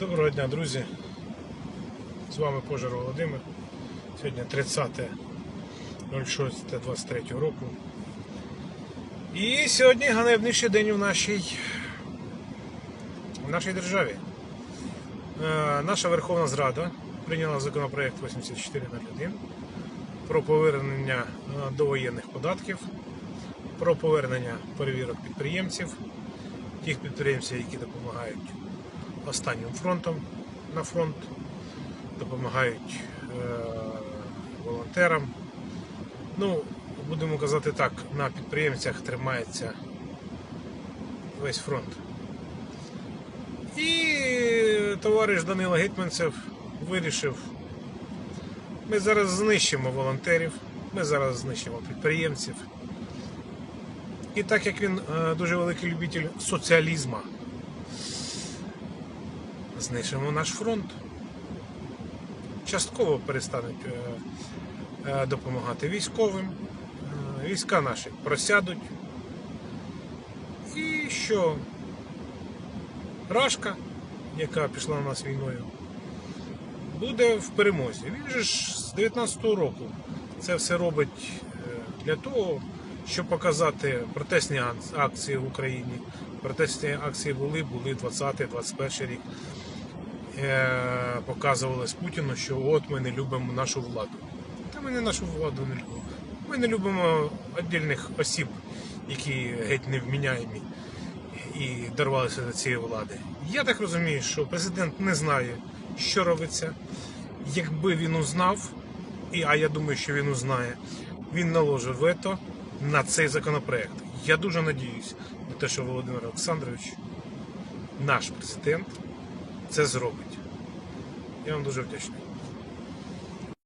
Доброго дня, друзі. З вами Пожар Володимир. Сьогодні 30.06.23 року. І сьогодні ганебніший день в нашій, в нашій державі. Е, наша Верховна Зрада прийняла законопроект 8401 про повернення е, довоєнних податків, про повернення перевірок підприємців, тих підприємців, які допомагають останнім фронтом на фронт, допомагають е, волонтерам. Ну, будемо казати так, на підприємцях тримається весь фронт. І товариш Данило Гетьманцев вирішив, ми зараз знищимо волонтерів, ми зараз знищимо підприємців. І так як він е, дуже великий любитель соціалізму, знищимо наш фронт. Частково перестануть е, е, допомагати військовим. Е, Війська наші просядуть. І що? Рашка, яка пішла на нас війною, буде в перемозі. Він же ж з 19-го року це все робить для того, щоб показати протестні акції в Україні. Протестні акції були, були 20-21 рік. Е, Показували з Путіну, що от ми не любимо нашу владу. Та ми не нашу владу не любимо. Ми не любимо віддільних осіб, які геть невміняємі і дорвалися до цієї влади. Я так розумію, що президент не знає, що робиться. Якби він узнав, і, а я думаю, що він узнає, він наложив вето на цей законопроект. Я дуже надіюсь на те, що Володимир Олександрович, наш президент, це зробить. Я вам дуже вдячний.